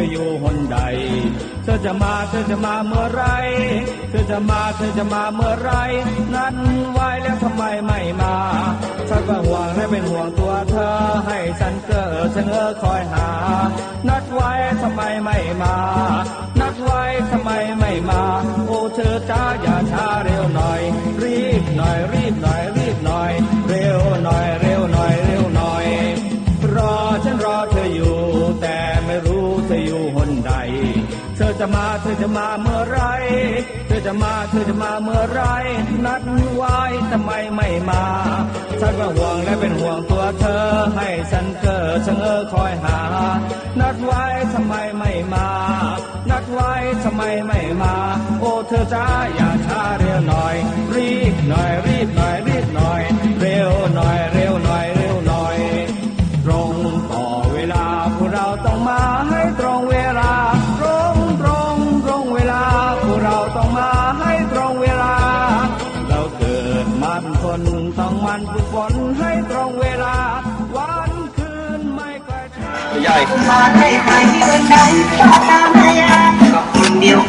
เธออยู่หนใด เธอจะมาเธอจะมาเมื่อไร เธอจะมาเธอจะมาเมื่อไรนั้นไว้แล้วทำไมไม่มาฉันก็ห่วงและเป็นห่วงตัวเธอ ให้ฉันเกิดฉันเออคอยหา นัดไว้ทำไมไม่มา นัดไว้ทำไมไม่มา โอ้เธอจ้าอย่าช้าเร็วหน่อย รีบหน่อยรีบหน่อยรีบหน่อย เร็วหน่อยเร็วหน่อยเร็วหน่อย รอฉันรอเธออยู่ จะมาเธอจะมาเมื่อไร เธอจะมาเธอจะมาเมื่อไร นัดไว้ทำไมไม่มา ฉันก็ห่วงและเป็นห่วงตัวเธอ ให้ฉันเกิดฉันเออคอยหา นัดไว้ทำไมไม่มา นัดไว้ทำไมไม่มา โอ้เธอจ้าอย่าช้าเร็วหน่อย รีบหน่อยรีบหน่อยรีบหน่อย เร็วหน่อยเร็วหน่อย ใหญ่มาให้ใครที่วันใดชอบตามพยาก็นเดียว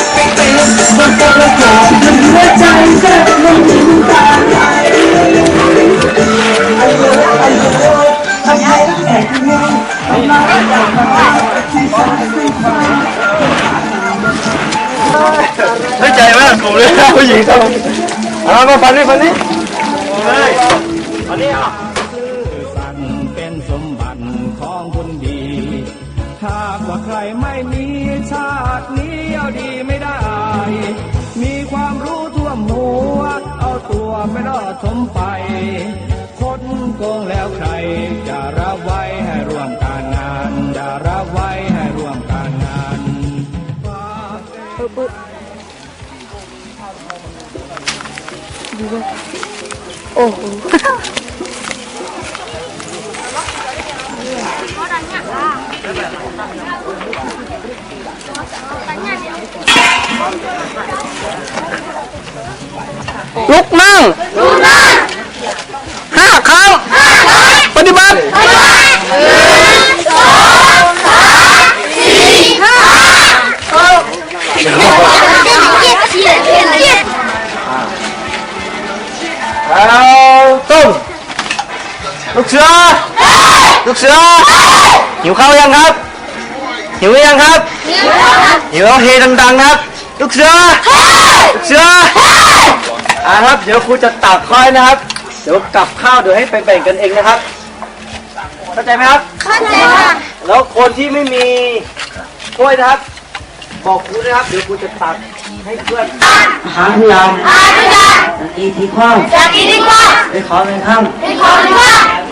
กันกจะมีปีเดียวไว้เอาแต่มีนายสังเกตนานแล้วแต่ถ้าวันเวลาไม่เคยคอยใครหัวใจจะไม่ทิ้งตาไหลทำไมแต่ที่นี่ทำไมแต่ทำไมที่ฉันไม่ไปไม่ใจมากผมเลยผู้หญิงเขาเอามาฟันนี่ฟันนี่เลยฟันนี่อะ ลุก หิวข้าวยังครับ หิวหรือยังครับ หิวแล้วเฮดังๆนะครับ ลูกเสือลูกเสืออ่าครับ เดี๋ยวครูจะตักค่อยนะครับ เดี๋ยวกับข้าวเดี๋ยวให้ไปแบ่งกันเองนะครับ เข้าใจไหมครับ เข้าใจค่ะ แล้วคนที่ไม่มีถ้วยนะครับ บอกครูนะครับ เดี๋ยวครูจะตักให้เพื่อนหาที่ยามอาจารย์อีทีข้าวจากอีดีกว่าไปขอเงินข้ามเป็นของ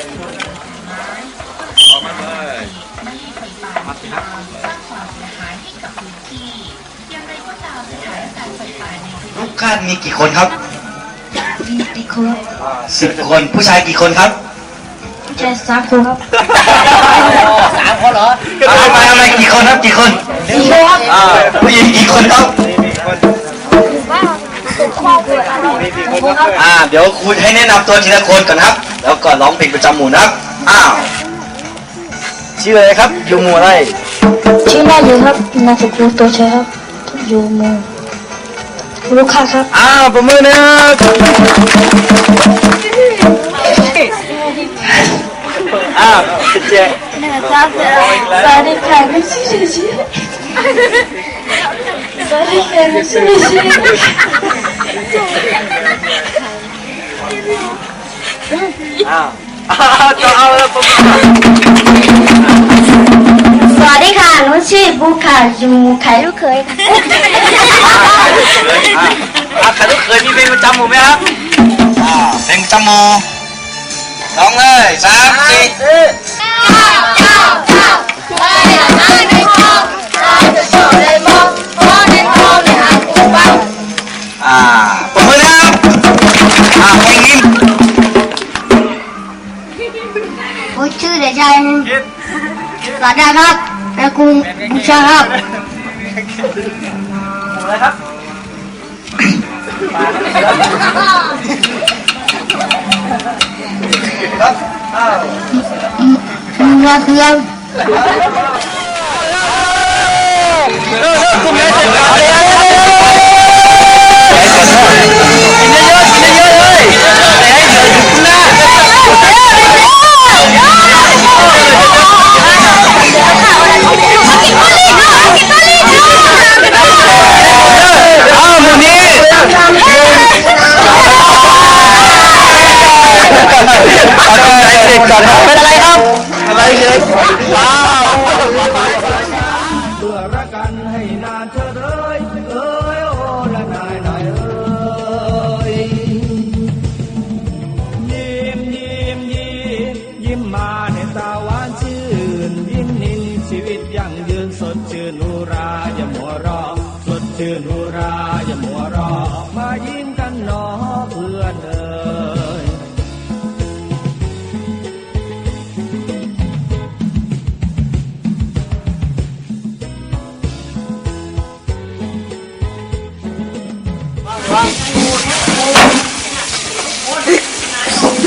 อตาดาำอร่อยไหมนะครับลูกเสือแล้วถ้าข้าวไม่พอครับในหม้อมันยังมีข้าวเหลืออยู่นะครับนะครับลูกค้ามีกี่คนครับดีครับสิบคนผู้ชายกี่คนครับใจสามคนครับสามคนเหรอเอาทำไมทำไมกี่คนครับกี่คนสี่คนครับอ่าผู้หญิงกี่คนครับอ่าเดี๋ยวครูให้แนะนำตัวทีละคนก่อนครับ แล้วก็ร้องเพลงประจำหมู่นะครับอ้าวชื่ออะไรครับอยู่หมู่อะไรชื่อนาอยู่ครับนามสกุลตัวชัยครับอยู่หมู่ลูกค้าครับอ้าวประมือหนึงอ้าวเจ๊สวัสดีค่ะไม่ใช่ชื่ออ้าวอ้าวจะเอาแล้วผมสวัสดีค่ะหนูชื่อบุคค่ะอยู่ไข่ลูกเคยค่ะอะใครลูกเคยมีเพลงประจำหมู่ไหมครับอ่าเพลงจำโมร้องเลยสามสี่เจ้าเจ้าเจ้าไปหาในคลองเราจะชว์เลยมองเพราะในคลองเนี่ยหาปูปังอ่าปรบมือนะครับอ่าเพลงนี้ ชื่อเด็กชายสวัสดีครับนายคุณบุชาครับอะไรครับเรือเรือคุณยายเสร็จแล้ว นี้เอาใจเสร็จก่อนครับเป็นอะไรครับ อะไรเลย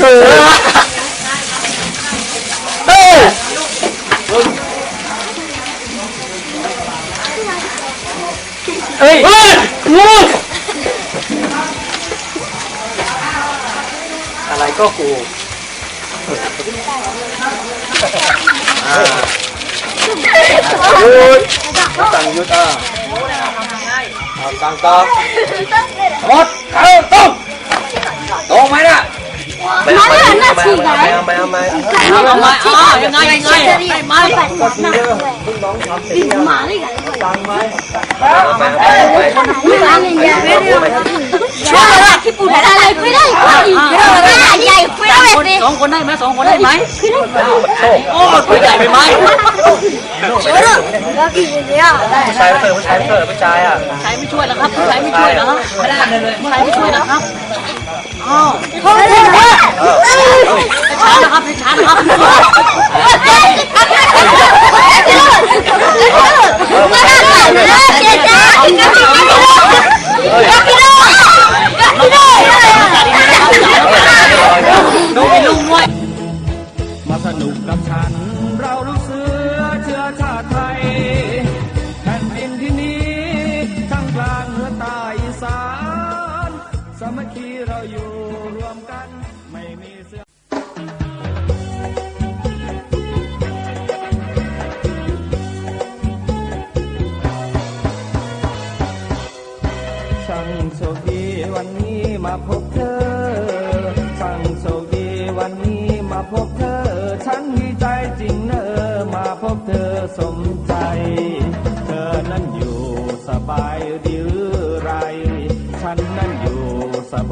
เฮ้ยงูอะไรก็กูยุดสั่งยุดอะเอาสั่งต่อ หมดเอาต้มตรงไหมน่ะไปเอาไปเอาไปเอาไปเอาเอาเอามาอ๋อยังไงยังไงไม่ไม่หมาเลยกันตังไมหมาเลยใหญ่ไม่ได้ช่วยอะไรที่ปุ่นอะไรไม่ได้ใหญ่ไม่ได้คนสองคนได้ไหมสองคนได้ไหมโอ้ตัวใหญ่ไปไหมแล้วกินเนี้ยผู้ชายไม่เจอผู้ชายไม่เจอผู้ชายอะใช้ไม่ช่วยแล้วครับใช้ไม่ช่วยแล้วครับไม่ได้เลยใช้ไม่ช่วยแล้วครับ อ๋อเฮ้ยเฮ้ยเฮ้ยช้านะครับช้านะครับดูมีลุงด้วยมาสนุกกับฉัน เราลูกเสือเชื้อชาติ สามัคคีเราอยู่รวมกันไม่มีเสื้อช่างโชคดีวันนี้มาพบเธอช่างโชคดีวันนี้มาพบเธอ ฉันดีใจจริงเนอมาพบเธอสมใจ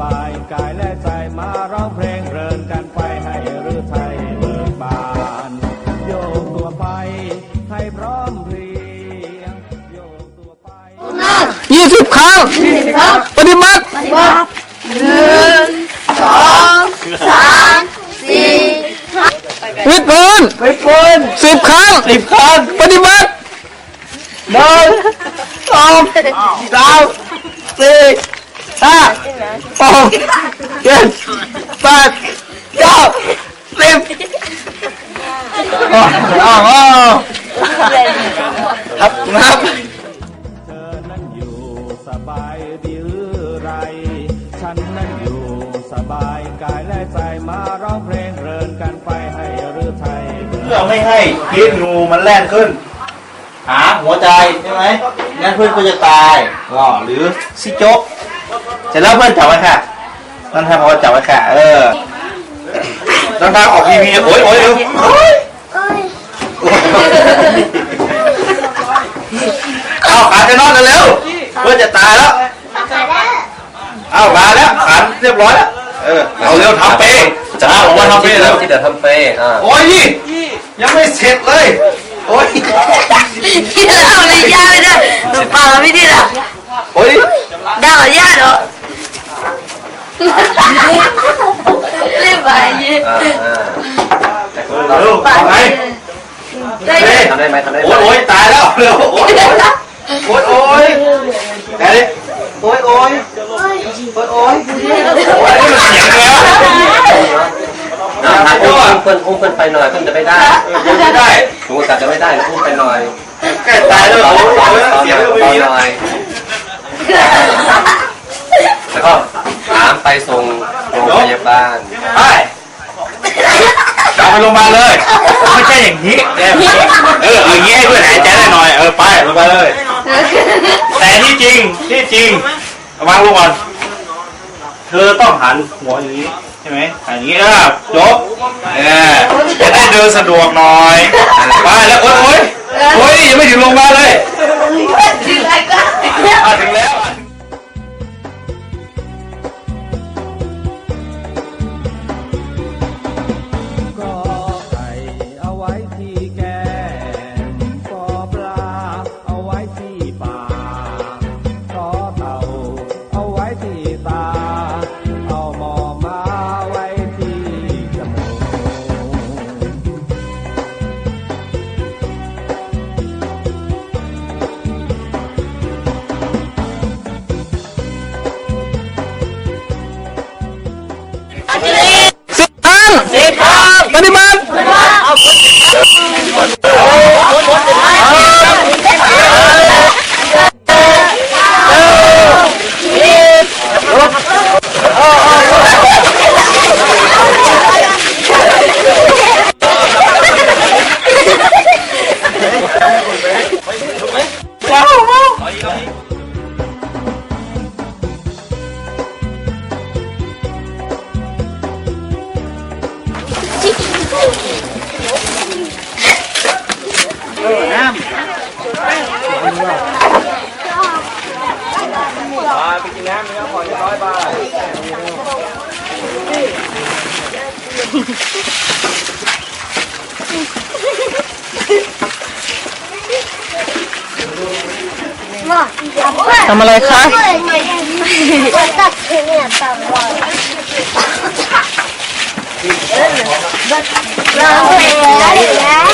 บายกายและใจมาร้องเพลงเพลินกันไปให้หรือไทยเบิกบาน โยกตัวไปให้พร้อมเพรียงโยกตัวไปยี่สิบครั้งปฏิบัติสี่วิดพื้นวิดพื้นสิบครั้งสิบครั้งปฏิบัติหนึ่งสองสามสี่ ห้าหกเจ็ดแปดเก้าสิบอ้าวอ้าวอ้าวครับครับเธอนั้นอยู่สบายดีหรือไร ฉันนั้นอยู่สบายกายและใจมาร้องเพลงเพลินกันไปให้หรือไทยเพื่อไม่ให้พิษงูมันแล่นขึ้น หาหัวใจใช่ไหมงั้นเพื่อนก็จะตายอ๋อหรือซิโจะ เสร็จแล้วเพื่อนจับไว้ค่ะนั่นทำเอาจับไว้ค่ะ เออต้องทางออกทีวีโอ้ยโอ้ยเร็วเอาขาจะนอนกันเร็วเพื่อนจะตายแล้วเอามาแล้วขาเรียบร้อยแล้วเออเอาเร็วทำเป้จ้าผมว่าทำเป้แล้วที่เดี๋ยวทำเป้อ่าโอ้ยนี่ยังไม่เสร็จเลยโอ้ยที่เราเอาเลยย่าไม่ได้หนูเปล่าไม่ได้หร อกโอ้ยได้หรอย่าเนาะเรียบไปยี่อ่าอ่าเร็วทำไงได้เฮ้ยทำได้ไหมทำได้ไหมโอ้ยโอ้ยตายแล้วเร็วโอ้ยโอ้ยโอ้ยแกดิโอ้ยโอ้ยโอ้ยโอ้ยโอ้ยนี่มันเสียงแล้วอ่าอุ้มเพื่อนอุ้มเพื่อนไปหน่อยเพื่อนจะไม่ได้ยังไม่ได้หนูกัดจะไม่ได้อุ้มไปหน่อยแกตายแล้วโอ้ยโอ้ยตอนเสีหยงน่อยก็ไม่มีตอนหน่อย แล้วก็ถามไปส่งโรงพยาบาลไปจับไปโรงพยาบาลเลย ไม่ใช่อย่างนี้ เออเอาอย่างนี้ให้เพื่อนหายใจได้หน่อย เออไปลงไปเลย แต่ที่จริงที่จริงวางลงก่อน เธอต้องหันหัวอย่างนี้ใช่ไหมหันอย่างนี้เออจบเออจะได้เดินสะดวกหน่อยไปแล้วโอ๊ยโอ๊ย ทำอะไรคะตัดเนี่ยตัดว่าเราไปแล้ว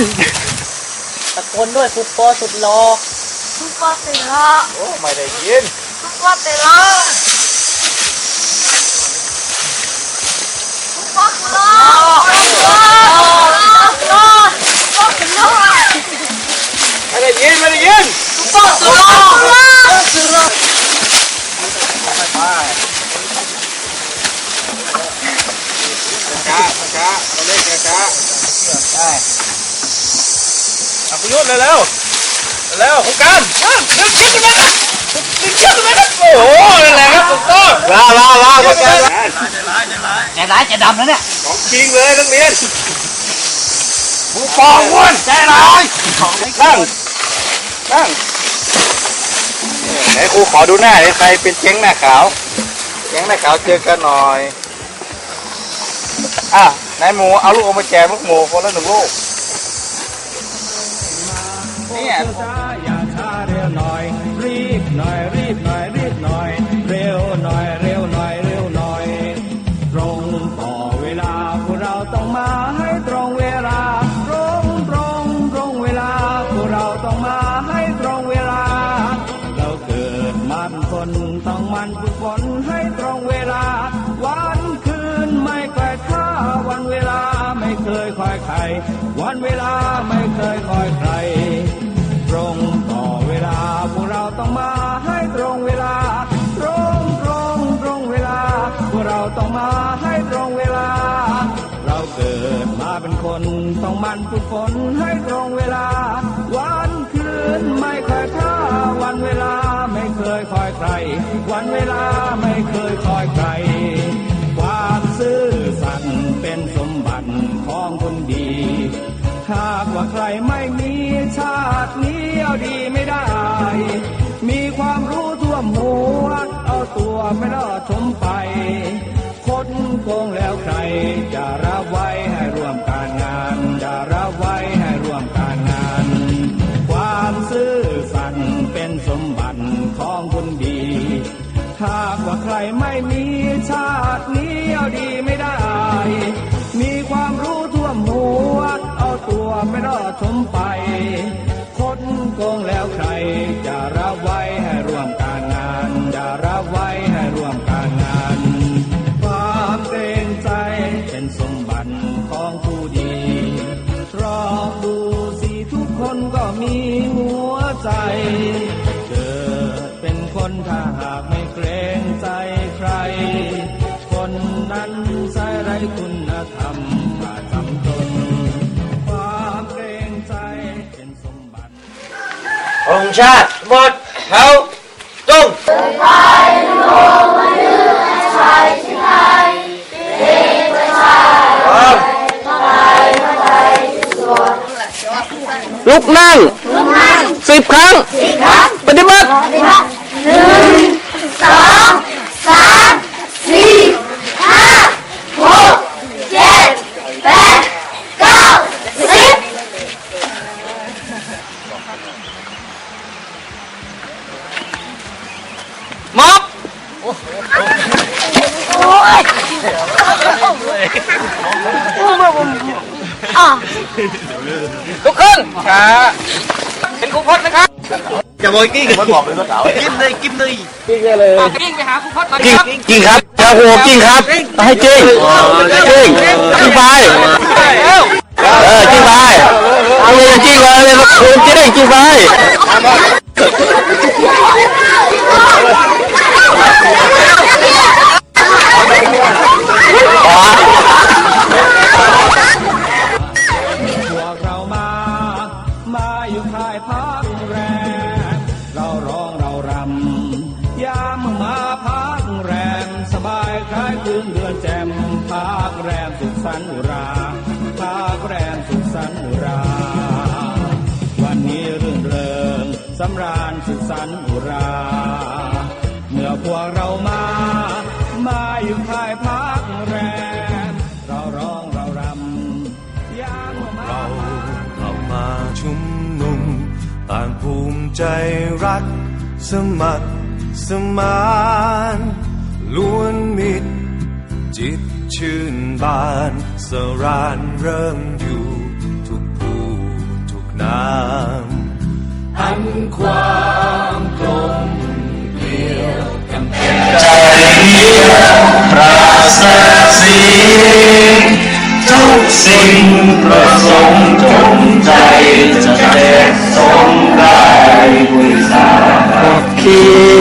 นตะโกนด้วยครูปอสุดหล่อทุกคนติดล้อโอ้ไม่ได้ยินทุกคนติดล้อทุกคนติดล้อทุกคนติดล้อทุกคนติดล้อ ไม่ได้ยินไม่ได้ยิน ทุกคนติดล้อ ช้าช้าเราเล่นช้าช้าได้ เอาประยุทธ์เร็วเร็วโครงการดึงชิ้นไปนะดึงชิ้นไปนะโอ้โหนั่นแหละครับถูกต้องว้าวว้าวว้าวโครงการใจร้ายใจดำแล้วเนี่ยของจริงเลยนักเรียนผู้ปองอ้วนใจร้ายนั่งนั่งไหนครูขอดูหน้าเลยใครเป็นเจ๊งหน้าขาวเจ๊งหน้าขาวเจอกันหน่อยอะนายหมูเอาลูกอมมาแจกลูกหมูคนละหนึ่งลูก เนี่ ต้องมาให้ตรงเวลา เราเกิดมาเป็นคนต้องมันฝึกฝนให้ตรงเวลา วันคืนไม่เคยท่าวันเวลาไม่เคยคอยใคร วันเวลาไม่เคยคอยใคร ความซื่อสัตย์เป็นสมบัติของคนดีหากว่าใครไม่มีชาตินี้เอาดีไม่ได้ มีความรู้ทั่วหัว เอาตัวไม่รอดชมไป คนโกงแล้วใคร จะรับไว้ให้ร่วมการงาน จะรับไว้ให้ร่วมการงาน ความซื่อสัตย์เป็นสมบัติของคนดีหากว่าใครไม่มีชาตินี้เอาดีไม่ได้ มีความรู้ท่วมหัว เอาตัวไม่รอดชมไป คนโกงแล้วใคร จะรับไว้ให้ร่วมการงาน องชาติหมดเขาจงลุกนั่งสิบครั้งปฏิบัติ สองสามสี่ห้าหกเจ็ดแปดเก้าสิบ ม็อบ ทุกคนช้าเป็นครูพจน์นะครับจะ บอกกิ้งมันบอกเลยว่าสาวกิ้งเลยกิ้งเลยกิ้งเลยกิ้งไปหาครูพจน์ก่อนกิ้งกิ้งครับเจ้าหัวกิ้งครับให้กิ้งกิ้งกิ้งไปเออกิ้งไปเอาเลยกิ้งเลยเลยคุณกิ้งกิ้งไปอ๋อ เมื่อพวกเรามา มาอยู่ค่ายพักแรมเราร้องเรารำยามมาเรามาชุมนุม ต่างภูมิใจรัก สมัครสสมานล้วนมิตรจิตชื่นบานสรานเริ่มอยู่ทุกผู้ทุกนามอันความ กลมเกลียวกำแพงใจเป็นใจปราศสีทุกสิ่งประสงค์จงใจจะเด็ดสมได้ด้วยสามัคคี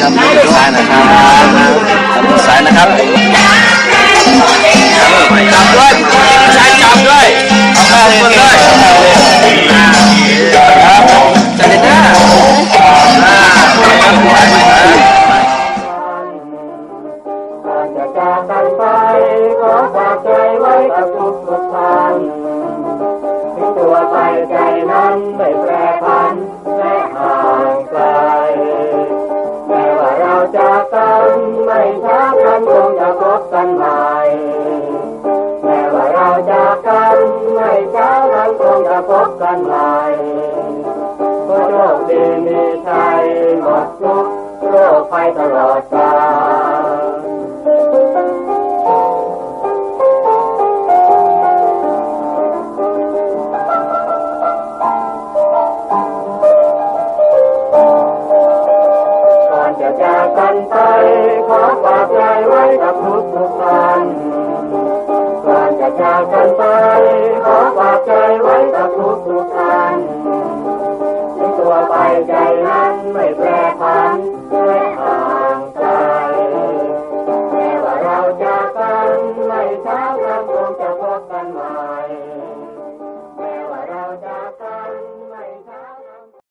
จับมือซ้ายนะครับจับมือซ้ายนะครับจับด้วยใช้จับด้วยเอาไปคนด้วยครับจับเลยนะจากกันไปขอฝากใจไว้กับทุกทุกท่านถึงตัวไปใจนั้นไม่แปรผัน หมดทุกโรคไปตลอดกาก่อนจะจากกันไปขอฝากใจไว้กับทุกทุกคนก่อนจะจากกันไป Israel.